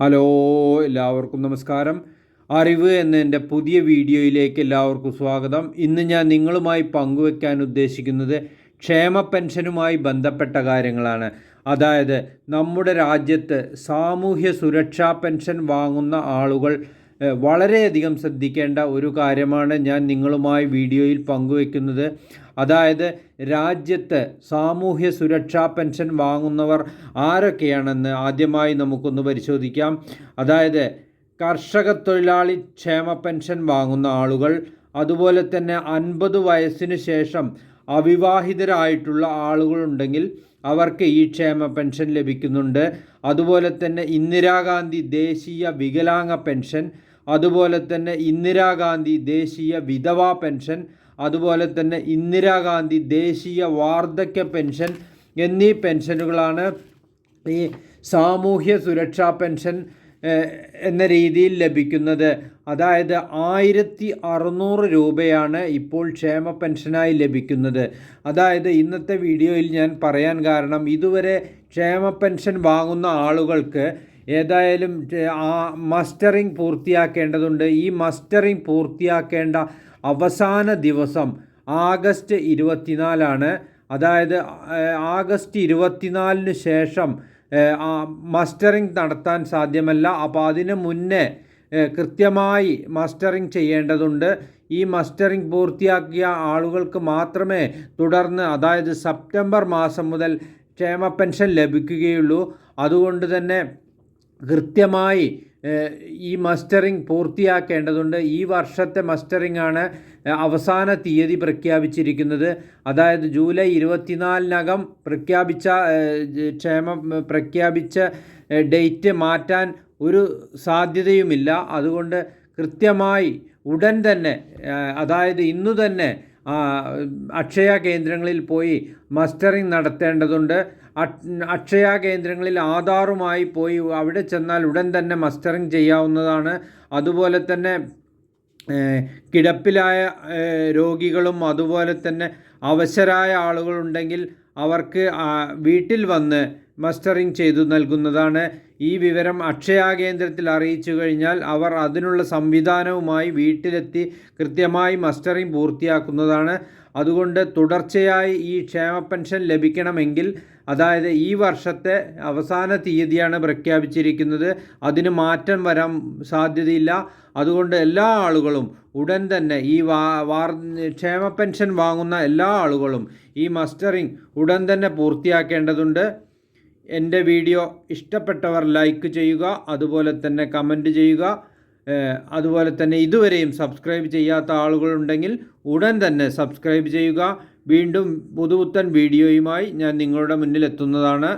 Hello എല്ലാവർക്കും നമസ്കാരം. അറിവ് എന്ന എന്റെ പുതിയ വീഡിയോയിലേക്ക് എല്ലാവർക്കും സ്വാഗതം. ഇന്ന് ഞാൻ നിങ്ങളുമായി പങ്കുവെക്കാൻ ഉദ്ദേശിക്കുന്നത് ക്ഷേമ പെൻഷനുമായി ബന്ധപ്പെട്ട കാര്യങ്ങളാണ്. അതായത് നമ്മുടെ രാജ്യത്ത് സാമൂഹ്യ സുരക്ഷാ പെൻഷൻ വാങ്ങുന്ന ആളുകൾ വളരെയധികം ശ്രദ്ധിക്കേണ്ട ഒരു കാര്യമാണ് ഞാൻ നിങ്ങളുമായി വീഡിയോയിൽ പങ്കുവെക്കുന്നത്. അതായത് രാജ്യത്ത് സാമൂഹ്യ സുരക്ഷാ പെൻഷൻ വാങ്ങുന്നവർ ആരൊക്കെയാണെന്ന് ആദ്യമായി നമുക്കൊന്ന് പരിശോധിക്കാം. അതായത് കർഷക തൊഴിലാളി ക്ഷേമ പെൻഷൻ വാങ്ങുന്ന ആളുകൾ അതുപോലെ തന്നെ അൻപത് വയസ്സിന് ശേഷം അവിവാഹിതരായിട്ടുള്ള ആളുകളുണ്ടെങ്കിൽ അവർക്ക് ഈ ക്ഷേമ പെൻഷൻ ലഭിക്കുന്നുണ്ട്. അതുപോലെ തന്നെ ഇന്ദിരാഗാന്ധി ദേശീയ വികലാംഗ പെൻഷൻ അതുപോലെ തന്നെ ഇന്ദിരാഗാന്ധി ദേശീയ വിധവാ പെൻഷൻ അതുപോലെ തന്നെ ഇന്ദിരാഗാന്ധി ദേശീയ വാർദ്ധക്യ പെൻഷൻ എന്നീ പെൻഷനുകളാണ് ഈ സാമൂഹ്യ സുരക്ഷാ പെൻഷൻ എന്ന രീതിയിൽ ലഭിക്കുന്നത്. അതായത് ആയിരത്തി അറുന്നൂറ് രൂപയാണ് ഇപ്പോൾ ക്ഷേമ പെൻഷനായി ലഭിക്കുന്നത്. അതായത് ഇന്നത്തെ വീഡിയോയിൽ ഞാൻ പറയാൻ കാരണം ഇതുവരെ ക്ഷേമ പെൻഷൻ വാങ്ങുന്ന ആളുകൾക്ക് ഏതായാലും ആ മസ്റ്ററിംഗ് പൂർത്തിയാക്കേണ്ടതുണ്ട്. ഈ മസ്റ്ററിംഗ് പൂർത്തിയാക്കേണ്ട അവസാന ദിവസം ആഗസ്റ്റ് ഇരുപത്തിനാലാണ്. അതായത് ആഗസ്റ്റ് ഇരുപത്തിനാലിന് ശേഷം മസ്റ്ററിംഗ് നടത്താൻ സാധ്യമല്ല. അപ്പോൾ അതിന് മുന്നേ കൃത്യമായി മസ്റ്ററിംഗ് ചെയ്യേണ്ടതുണ്ട്. ഈ മസ്റ്ററിംഗ് പൂർത്തിയാക്കിയ ആളുകൾക്ക് മാത്രമേ തുടർന്ന് അതായത് സെപ്റ്റംബർ മാസം മുതൽ ക്ഷേമ പെൻഷൻ ലഭിക്കുകയുള്ളൂ. അതുകൊണ്ട് തന്നെ കൃത്യമായി ഈ മസ്റ്ററിംഗ് പൂർത്തിയാക്കേണ്ടതുണ്ട്. ഈ വർഷത്തെ മസ്റ്ററിംഗ് ആണ് അവസാന തീയതി പ്രഖ്യാപിച്ചിരിക്കുന്നത്. അതായത് ജൂലൈ ഇരുപത്തിനാലിനകം പ്രഖ്യാപിച്ച ക്ഷേമം പ്രഖ്യാപിച്ച ഡേറ്റ് മാറ്റാൻ ഒരു സാധ്യതയുമില്ല. അതുകൊണ്ട് കൃത്യമായി ഉടൻ തന്നെ അതായത് ഇന്നു തന്നെ അക്ഷയ കേന്ദ്രങ്ങളിൽ പോയി മസ്റ്ററിംഗ് നടത്തേണ്ടതുണ്ട്. അക്ഷയ കേന്ദ്രങ്ങളിൽ ആധാറുമായി പോയി അവിടെ ചെന്നാൽ ഉടൻ തന്നെ മസ്റ്ററിങ് ചെയ്യാവുന്നതാണ്. അതുപോലെ തന്നെ കിടപ്പിലായ രോഗികളും അതുപോലെ തന്നെ അവശരായ ആളുകളുണ്ടെങ്കിൽ അവർക്ക് വീട്ടിൽ വന്ന് മസ്റ്ററിംഗ് ചെയ്തു നൽകുന്നതാണ്. ഈ വിവരം അക്ഷയ കേന്ദ്രത്തിൽ അറിയിച്ചു കഴിഞ്ഞാൽ അവർ അതിനുള്ള സംവിധാനവുമായി വീട്ടിലെത്തി കൃത്യമായി മസ്റ്ററിംഗ് പൂർത്തിയാക്കുന്നതാണ്. അതുകൊണ്ട് തുടർച്ചയായി ഈ ക്ഷേമ പെൻഷൻ ലഭിക്കണമെങ്കിൽ അതായത് ഈ വർഷത്തെ അവസാന തീയതിയാണ് പ്രഖ്യാപിച്ചിരിക്കുന്നത്. അതിന് മാറ്റം വരാൻ സാധ്യതയില്ല. അതുകൊണ്ട് എല്ലാ ആളുകളും ഉടൻ തന്നെ ഈ വാ വാർ ക്ഷേമ പെൻഷൻ വാങ്ങുന്ന എല്ലാ ആളുകളും ഈ മസ്റ്ററിംഗ് ഉടൻ തന്നെ പൂർത്തിയാക്കേണ്ടതുണ്ട്. എന്റെ വീഡിയോ ഇഷ്ടപ്പെട്ടവർ ലൈക്ക് ചെയ്യുക അതുപോലെ തന്നെ കമന്റ് ചെയ്യുക. അതുപോലെ തന്നെ ഇതുവരെയും സബ്സ്ക്രൈബ് ചെയ്യാത്ത ആളുകളുണ്ടെങ്കിൽ ഉടൻ തന്നെ സബ്സ്ക്രൈബ് ചെയ്യുക. വീണ്ടും പുതുപുത്തൻ വീഡിയോയുമായി ഞാൻ നിങ്ങളുടെ മുന്നിൽ എത്തുന്നതാണ്